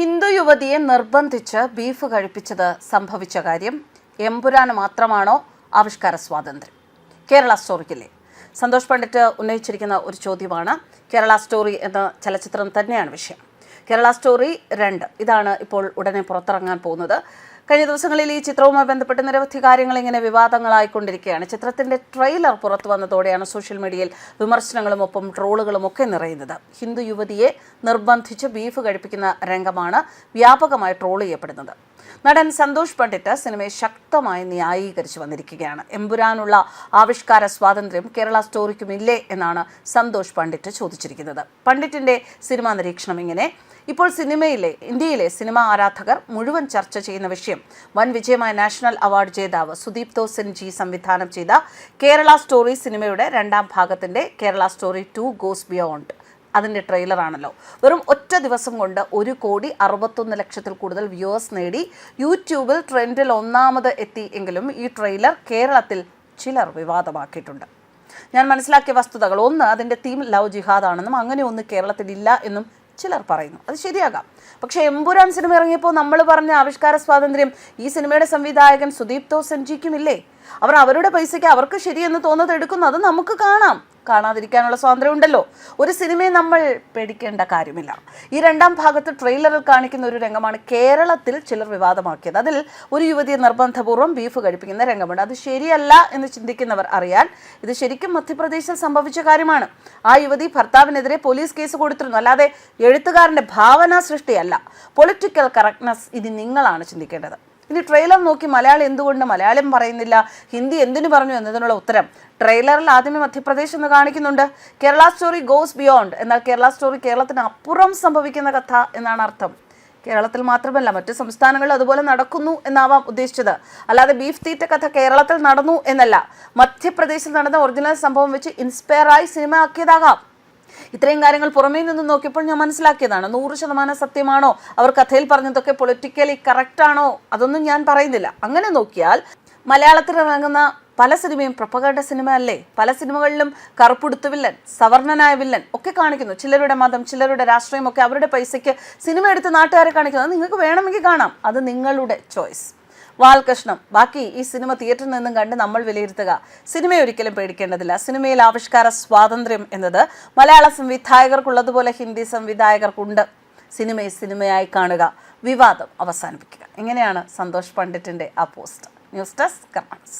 ഹിന്ദു യുവതിയെ നിർബന്ധിച്ച് ബീഫ് കഴിപ്പിച്ചത് സംഭവിച്ച കാര്യം എമ്പുരാന് മാത്രമാണോ ആവിഷ്കാര സ്വാതന്ത്ര്യം? കേരള സ്റ്റോറിക്കില്ലേ? സന്തോഷ് പണ്ഡിറ്റ് ഉന്നയിച്ചിരിക്കുന്ന ഒരു ചോദ്യമാണ് കേരള സ്റ്റോറി എന്ന ചലച്ചിത്രം തന്നെയാണ് വിഷയം. കേരള സ്റ്റോറി രണ്ട്. ഇതാണ് ഇപ്പോൾ ഉടനെ പുറത്തിറങ്ങാൻ പോകുന്നത്. കഴിഞ്ഞ ദിവസങ്ങളിൽ ഈ ചിത്രവുമായി ബന്ധപ്പെട്ട് നിരവധി കാര്യങ്ങൾ ഇങ്ങനെ വിവാദങ്ങളായിക്കൊണ്ടിരിക്കുകയാണ്. ചിത്രത്തിന്റെ ട്രെയിലർ പുറത്തു വന്നതോടെയാണ് സോഷ്യൽ മീഡിയയിൽ വിമർശനങ്ങളും ഒപ്പം ട്രോളുകളും ഒക്കെ നിറയുന്നത്. ഹിന്ദു യുവതിയെ നിർബന്ധിച്ച് ബീഫ് കഴിപ്പിക്കുന്ന രംഗമാണ് വ്യാപകമായി ട്രോൾ ചെയ്യപ്പെടുന്നത്. നടൻ സന്തോഷ് പണ്ഡിറ്റ് സിനിമയെ ശക്തമായി ന്യായീകരിച്ചു വന്നിരിക്കുകയാണ്. എമ്പുരാനുള്ള ആവിഷ്കാര സ്വാതന്ത്ര്യം കേരള സ്റ്റോറിക്കും ഇല്ലേ എന്നാണ് സന്തോഷ് പണ്ഡിറ്റ് ചോദിച്ചിരിക്കുന്നത്. പണ്ഡിറ്റിന്റെ സിനിമാ നിരീക്ഷണം ഇങ്ങനെ. ഇപ്പോൾ സിനിമയിലെ ഇന്ത്യയിലെ സിനിമാ ആരാധകർ മുഴുവൻ ചർച്ച ചെയ്യുന്ന വിഷയം വൻ വിജയമായ നാഷണൽ അവാർഡ് ജേതാവ് സുദീപ് തോസൻ ജി സംവിധാനം ചെയ്ത കേരള സ്റ്റോറി സിനിമയുടെ രണ്ടാം ഭാഗത്തിന്റെ Kerala story two goes beyond. അതിന്റെ ട്രെയിലറാണല്ലോ. വെറും ഒറ്റ ദിവസം കൊണ്ട് ഒരു കോടി അറുപത്തൊന്ന് ലക്ഷത്തിൽ കൂടുതൽ വ്യൂവേഴ്സ് നേടി. യൂട്യൂബിൽ ട്രെൻഡിൽ ഒന്നാമത് എത്തി എങ്കിലും ഈ ട്രെയിലർ കേരളത്തിൽ ചിലർ വിവാദമാക്കിയിട്ടുണ്ട്. ഞാൻ മനസ്സിലാക്കിയ വസ്തുതകൾ. ഒന്ന് അതിന്റെ തീം ലവ് ജിഹാദ് ആണെന്നും അങ്ങനെ ഒന്ന് കേരളത്തിൽ ഇല്ല എന്നും ചിലർ പറയുന്നു. അത് ശരിയാകാം. പക്ഷേ എമ്പുരാൻ സിനിമ ഇറങ്ങിയപ്പോൾ നമ്മൾ പറഞ്ഞ ആവിഷ്കാര സ്വാതന്ത്ര്യം ഈ സിനിമയുടെ സംവിധായകൻ സുദീപ് തോസൻജിക്കും ഇല്ലേ അവർ അവരുടെ പൈസയ്ക്ക് അവർക്ക് ശരിയെന്ന് തോന്നുന്നത് എടുക്കുന്നു അത് നമുക്ക് കാണാം. കാണാതിരിക്കാനുള്ള സ്വാതന്ത്ര്യം ഉണ്ടല്ലോ ഒരു സിനിമയെ നമ്മൾ പേടിക്കേണ്ട കാര്യമില്ല. ഈ രണ്ടാം ഭാഗത്ത് ട്രെയിലറിൽ കാണിക്കുന്ന ഒരു രംഗമാണ് കേരളത്തിൽ ചിലർ വിവാദമാക്കിയത്. അതിൽ ഒരു യുവതിയെ നിർബന്ധപൂർവം ബീഫ് കഴിപ്പിക്കുന്ന രംഗമുണ്ട്. അത് ശരിയല്ല എന്ന് ചിന്തിക്കുന്നവർ അറിയാൻ ഇത് ശരിക്കും മധ്യപ്രദേശിൽ സംഭവിച്ച കാര്യമാണ്. ആ യുവതി ഭർത്താവിനെതിരെ പോലീസ് കേസ് കൊടുത്തിരുന്നു. അല്ലാതെ എഴുത്തുകാരന്റെ ഭാവനാ സൃഷ്ടിയല്ല. പൊളിറ്റിക്കൽ കറക്റ്റ്നസ് ഇത് നിങ്ങളാണ് ചിന്തിക്കേണ്ടത്. ഇനി ട്രെയിലർ നോക്കി മലയാളം എന്തുകൊണ്ട് മലയാളം പറയുന്നില്ല? ഹിന്ദി എന്തിനു പറഞ്ഞു എന്നതിനുള്ള ഉത്തരം ട്രെയിലറിൽ ആദ്യമേ മധ്യപ്രദേശ് എന്ന് കാണിക്കുന്നുണ്ട്. കേരള സ്റ്റോറി ഗോസ് ബിയോണ്ട് എന്നാൽ കേരള സ്റ്റോറി കേരളത്തിന് അപ്പുറം സംഭവിക്കുന്ന കഥ എന്നാണ് അർത്ഥം. കേരളത്തിൽ മാത്രമല്ല മറ്റു സംസ്ഥാനങ്ങളിൽ അതുപോലെ നടക്കുന്നു എന്നാവാം ഉദ്ദേശിച്ചത്. അല്ലാതെ ബീഫ് തീറ്റ കഥ കേരളത്തിൽ നടന്നു എന്നല്ല. മധ്യപ്രദേശിൽ നടന്ന ഒറിജിനൽ സംഭവം വെച്ച് ഇൻസ്പയറായി സിനിമ ആക്കിയതാകാം. ഇത്രയും കാര്യങ്ങൾ പുറമേ നിന്ന് നോക്കിയപ്പോൾ ഞാൻ മനസ്സിലാക്കിയതാണ്. നൂറ് ശതമാനം സത്യമാണോ? അവർ കഥയിൽ പറഞ്ഞതൊക്കെ പൊളിറ്റിക്കലി കറക്റ്റ് ആണോ? അതൊന്നും ഞാൻ പറയുന്നില്ല. അങ്ങനെ നോക്കിയാൽ മലയാളത്തിൽ ഇറങ്ങുന്ന പല സിനിമയും പ്രൊപ്പഗണ്ട സിനിമ അല്ലേ? പല സിനിമകളിലും കറുപ്പുടുത്ത വില്ലൻ സവർണനായ വില്ലൻ ഒക്കെ കാണിക്കുന്നു. ചിലരുടെ മതം ചിലരുടെ രാഷ്ട്രീയം ഒക്കെ അവരുടെ പൈസയ്ക്ക് സിനിമ എടുത്ത് നാട്ടുകാരെ കാണിക്കുന്നത് നിങ്ങൾക്ക് വേണമെങ്കിൽ കാണാം. അത് നിങ്ങളുടെ ചോയ്സ് വാൽകൃഷ്ണം ബാക്കി ഈ സിനിമ തിയേറ്ററിൽ നിന്നും കണ്ട് നമ്മൾ വിലയിരുത്തുക. സിനിമയെ ഒരിക്കലും പേടിക്കേണ്ടതില്ല. സിനിമയിൽ ആവിഷ്കാര സ്വാതന്ത്ര്യം എന്നത് മലയാള സംവിധായകർക്കുള്ളതുപോലെ ഹിന്ദി സംവിധായകർക്കുണ്ട്. സിനിമയെ സിനിമയായി കാണുക. വിവാദം അവസാനിപ്പിക്കുക. ഇങ്ങനെയാണ് സന്തോഷ് പണ്ഡിറ്റിന്റെ ആ പോസ്റ്റ് ന്യൂസ് ഡെസ്ക് കർമാൻസ്